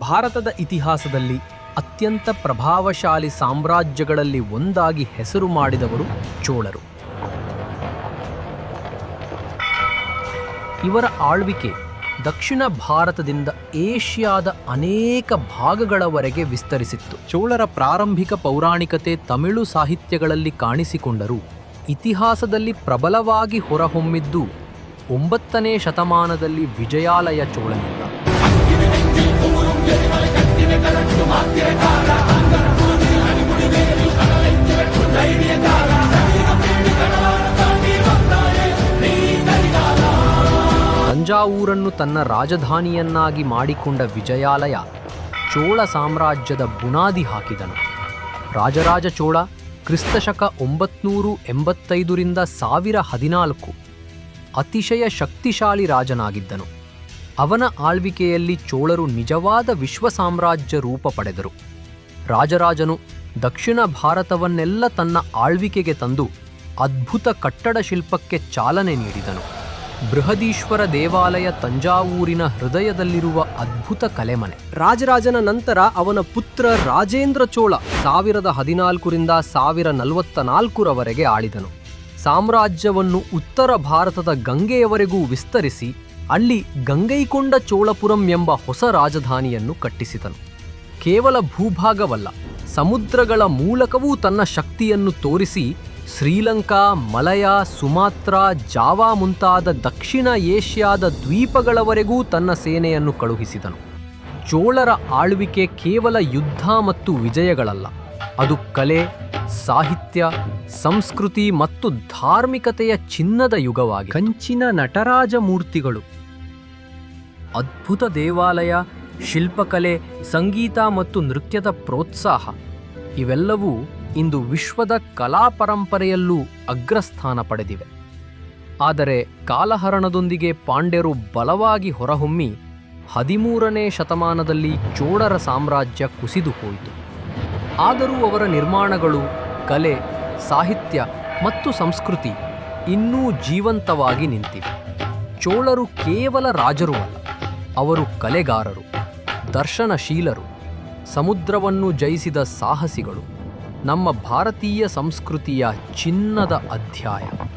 ಭಾರತದ ಇತಿಹಾಸದಲ್ಲಿ ಅತ್ಯಂತ ಪ್ರಭಾವಶಾಲಿ ಸಾಮ್ರಾಜ್ಯಗಳಲ್ಲಿ ಒಂದಾಗಿ ಹೆಸರು ಮಾಡಿದವರು ಚೋಳರು. ಇವರ ಆಳ್ವಿಕೆ ದಕ್ಷಿಣ ಭಾರತದಿಂದ ಏಷ್ಯಾದ ಅನೇಕ ಭಾಗಗಳವರೆಗೆ ವಿಸ್ತರಿಸಿತ್ತು. ಚೋಳರ ಪ್ರಾರಂಭಿಕ ಪೌರಾಣಿಕತೆ ತಮಿಳು ಸಾಹಿತ್ಯಗಳಲ್ಲಿ ಕಾಣಿಸಿಕೊಂಡರೂ ಇತಿಹಾಸದಲ್ಲಿ ಪ್ರಬಲವಾಗಿ ಹೊರಹೊಮ್ಮಿದ್ದು ಒಂಬತ್ತನೇ ಶತಮಾನದಲ್ಲಿ ವಿಜಯಾಲಯ ಚೋಳನಿಂದ. ತಂಜಾವೂರನ್ನು ತನ್ನ ರಾಜಧಾನಿಯನ್ನಾಗಿ ಮಾಡಿಕೊಂಡ ವಿಜಯಾಲಯ ಚೋಳ ಸಾಮ್ರಾಜ್ಯದ ಬುನಾದಿ ಹಾಕಿದನು. ರಾಜರಾಜ ಚೋಳ ಕ್ರಿಸ್ತಶಕ ಒಂಬತ್ನೂರು ಎಂಬತ್ತೈದರಿಂದ ಸಾವಿರ ಹದಿನಾಲ್ಕು ಅತಿಶಯ ಶಕ್ತಿಶಾಲಿ ರಾಜನಾಗಿದ್ದನು. ಅವನ ಆಳ್ವಿಕೆಯಲ್ಲಿ ಚೋಳರು ನಿಜವಾದ ವಿಶ್ವ ಸಾಮ್ರಾಜ್ಯ ರೂಪ ಪಡೆದರು. ರಾಜರಾಜನು ದಕ್ಷಿಣ ಭಾರತವನ್ನೆಲ್ಲ ತನ್ನ ಆಳ್ವಿಕೆಗೆ ತಂದು ಅದ್ಭುತ ಕಟ್ಟಡ ಶಿಲ್ಪಕ್ಕೆ ಚಾಲನೆ ನೀಡಿದನು. ಬೃಹದೀಶ್ವರ ದೇವಾಲಯ ತಂಜಾವೂರಿನ ಹೃದಯದಲ್ಲಿರುವ ಅದ್ಭುತ ಕಲೆಮನೆ. ರಾಜರಾಜನ ನಂತರ ಅವನ ಪುತ್ರ ರಾಜೇಂದ್ರ ಚೋಳ ಸಾವಿರದ ಹದಿನಾಲ್ಕರಿಂದ ಸಾವಿರ ನಲವತ್ತ ನಾಲ್ಕರವರೆಗೆ ಆಳಿದನು. ಸಾಮ್ರಾಜ್ಯವನ್ನು ಉತ್ತರ ಭಾರತದ ಗಂಗೆಯವರೆಗೂ ವಿಸ್ತರಿಸಿ, ಅಲ್ಲಿ ಗಂಗೈಕೊಂಡ ಚೋಳಪುರಂ ಎಂಬ ಹೊಸ ರಾಜಧಾನಿಯನ್ನು ಕಟ್ಟಿಸಿದನು. ಕೇವಲ ಭೂಭಾಗವಲ್ಲ, ಸಮುದ್ರಗಳ ಮೂಲಕವೂ ತನ್ನ ಶಕ್ತಿಯನ್ನು ತೋರಿಸಿ ಶ್ರೀಲಂಕಾ ಮಲಯ ಸುಮಾತ್ರ ಜಾವಾ ಮುಂತಾದ ದಕ್ಷಿಣ ಏಷ್ಯಾದ ದ್ವೀಪಗಳವರೆಗೂ ತನ್ನ ಸೇನೆಯನ್ನು ಕಳುಹಿಸಿದನು. ಚೋಳರ ಆಳ್ವಿಕೆ ಕೇವಲ ಯುದ್ಧ ಮತ್ತು ವಿಜಯಗಳಲ್ಲ. ಅದು ಕಲೆ ಸಾಹಿತ್ಯ ಸಂಸ್ಕೃತಿ ಮತ್ತು ಧಾರ್ಮಿಕತೆಯ ಚಿನ್ನದ ಯುಗವಾಗಿ ಕಂಚಿನ ನಟರಾಜ ಮೂರ್ತಿಗಳು. ಅದ್ಭುತ ದೇವಾಲಯ ಶಿಲ್ಪಕಲೆ ಸಂಗೀತ ಮತ್ತು ನೃತ್ಯದ ಪ್ರೋತ್ಸಾಹ ಇವೆಲ್ಲವೂ ಇಂದು ವಿಶ್ವದ ಕಲಾ ಪರಂಪರೆಯಲ್ಲೂ ಅಗ್ರಸ್ಥಾನ ಪಡೆದಿವೆ. ಆದರೆ ಕಾಲಹರಣದೊಂದಿಗೆ ಪಾಂಡ್ಯರು ಬಲವಾಗಿ ಹೊರಹೊಮ್ಮಿ ಹದಿಮೂರನೇ ಶತಮಾನದಲ್ಲಿ ಚೋಳರ ಸಾಮ್ರಾಜ್ಯ ಕುಸಿದು ಹೋಯಿತು. ಆದರೂ ಅವರ ನಿರ್ಮಾಣಗಳು, ಕಲೆ, ಸಾಹಿತ್ಯ ಮತ್ತು ಸಂಸ್ಕೃತಿ ಇನ್ನೂ ಜೀವಂತವಾಗಿ ನಿಂತಿವೆ. ಚೋಳರು ಕೇವಲ ರಾಜರು ಅಲ್ಲ, ಅವರು ಕಲೆಗಾರರು, ದರ್ಶನಶೀಲರು, ಸಮುದ್ರವನ್ನು ಜಯಿಸಿದ ಸಾಹಸಿಗಳು. ನಮ್ಮ ಭಾರತೀಯ ಸಂಸ್ಕೃತಿಯ ಚಿನ್ನದ ಅಧ್ಯಾಯ.